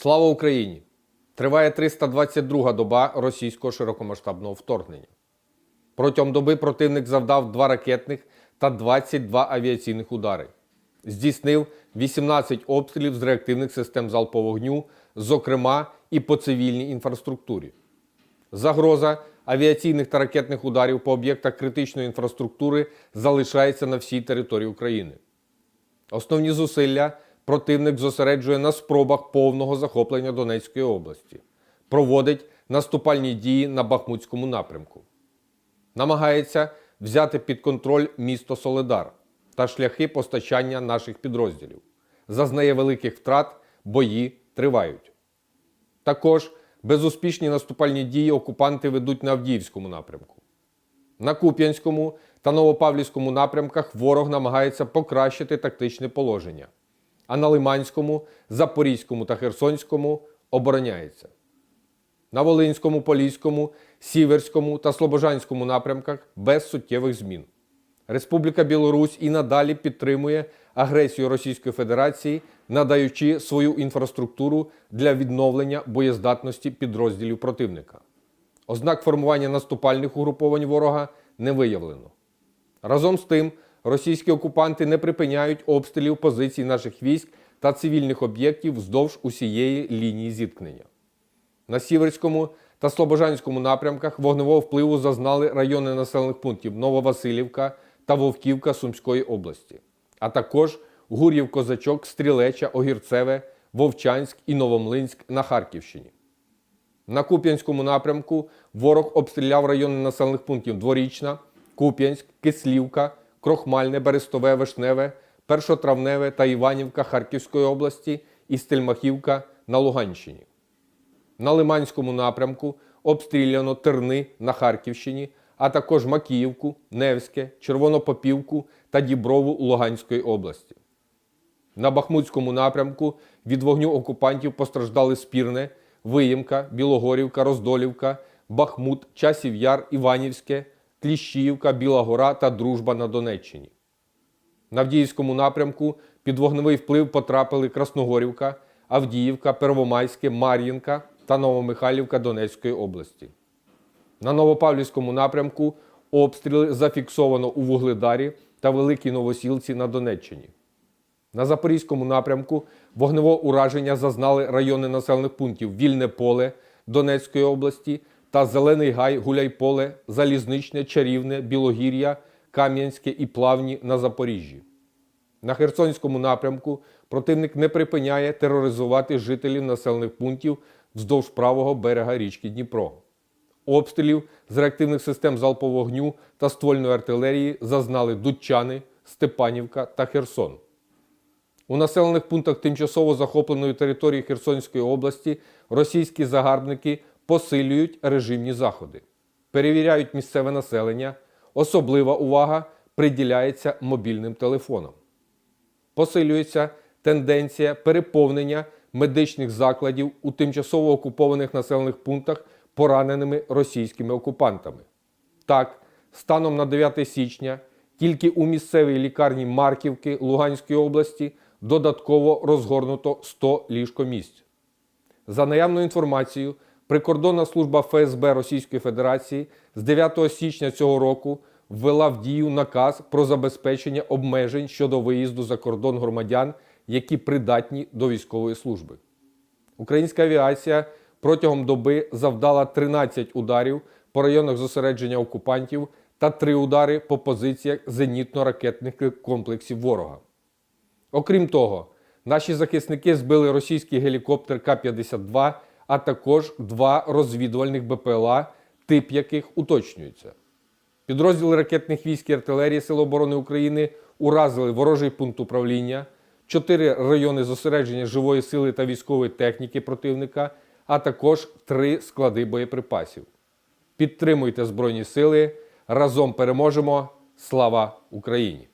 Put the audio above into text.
Слава Україні! Триває 322 доба російського широкомасштабного вторгнення. Протягом доби противник завдав два ракетних та 22 авіаційних удари. Здійснив 18 обстрілів з реактивних систем залпового вогню, зокрема і по цивільній інфраструктурі. Загроза авіаційних та ракетних ударів по об'єктах критичної інфраструктури залишається на всій території України. Основні зусилля противник зосереджує на спробах повного захоплення Донецької області, проводить наступальні дії на Бахмутському напрямку, намагається взяти під контроль місто Соледар та шляхи постачання наших підрозділів. Зазнає великих втрат, бої тривають. Також безуспішні наступальні дії окупанти ведуть на Авдіївському напрямку. На Куп'янському та Новопавлівському напрямках ворог намагається покращити тактичне положення, а на Лиманському, Запорізькому та Херсонському обороняється. На Волинському, Поліському, Сіверському та Слобожанському напрямках без суттєвих змін. Республіка Білорусь і надалі підтримує агресію Російської Федерації, надаючи свою інфраструктуру для відновлення боєздатності підрозділів противника. Ознак формування наступальних угруповань ворога не виявлено. Разом з тим, російські окупанти не припиняють обстрілів позицій наших військ та цивільних об'єктів вздовж усієї лінії зіткнення. На Сіверському та Слобожанському напрямках вогневого впливу зазнали райони населених пунктів Нововасилівка та Вовківка Сумської області, а також Гур'їв Козачок, Стрілеча, Огірцеве, Вовчанськ і Новомлинськ на Харківщині. На Куп'янському напрямку ворог обстріляв райони населених пунктів Дворічна, Куп'янськ, Кислівка, Крохмальне, Берестове, Вишневе, Першотравневе та Іванівка Харківської області і Стельмахівка на Луганщині. На Лиманському напрямку обстріляно Терни на Харківщині, а також Макіївку, Невське, Червонопопівку та Діброву Луганської області. На Бахмутському напрямку від вогню окупантів постраждали Спірне, Виїмка, Білогорівка, Роздолівка, Бахмут, Часів Яр, Іванівське, Кліщіївка, Біла Гора та Дружба на Донеччині. На Авдіївському напрямку під вогневий вплив потрапили Красногорівка, Авдіївка, Первомайське, Мар'їнка та Новомихайлівка Донецької області. На Новопавлівському напрямку обстріли зафіксовано у Вугледарі та Великій Новосілці на Донеччині. На Запорізькому напрямку вогневого ураження зазнали райони населених пунктів Вільне поле Донецької області та Зелений Гай, Гуляйполе, Залізничне, Чарівне, Білогір'я, Кам'янське і Плавні на Запоріжжі. На Херсонському напрямку противник не припиняє тероризувати жителів населених пунктів вздовж правого берега річки Дніпро. Обстрілів з реактивних систем залпового вогню та ствольної артилерії зазнали Дудчани, Степанівка та Херсон. У населених пунктах тимчасово захопленої території Херсонської області російські загарбники посилюють режимні заходи, перевіряють місцеве населення, особлива увага приділяється мобільним телефонам. Посилюється тенденція переповнення медичних закладів у тимчасово окупованих населених пунктах пораненими російськими окупантами. Так, станом на 9 січня тільки у місцевій лікарні Марківки Луганської області додатково розгорнуто 100 ліжкомісць. За наявною інформацією, прикордонна служба ФСБ Російської Федерації з 9 січня цього року ввела в дію наказ про забезпечення обмежень щодо виїзду за кордон громадян, які придатні до військової служби. Українська авіація протягом доби завдала 13 ударів по районах зосередження окупантів та 3 удари по позиціях зенітно-ракетних комплексів ворога. Окрім того, наші захисники збили російський гелікоптер К-52, а також два розвідувальних БПЛА, тип яких уточнюється. Підрозділи ракетних військ і артилерії Сил оборони України уразили ворожий пункт управління, чотири райони зосередження живої сили та військової техніки противника, а також три склади боєприпасів. Підтримуйте Збройні Сили. Разом переможемо. Слава Україні!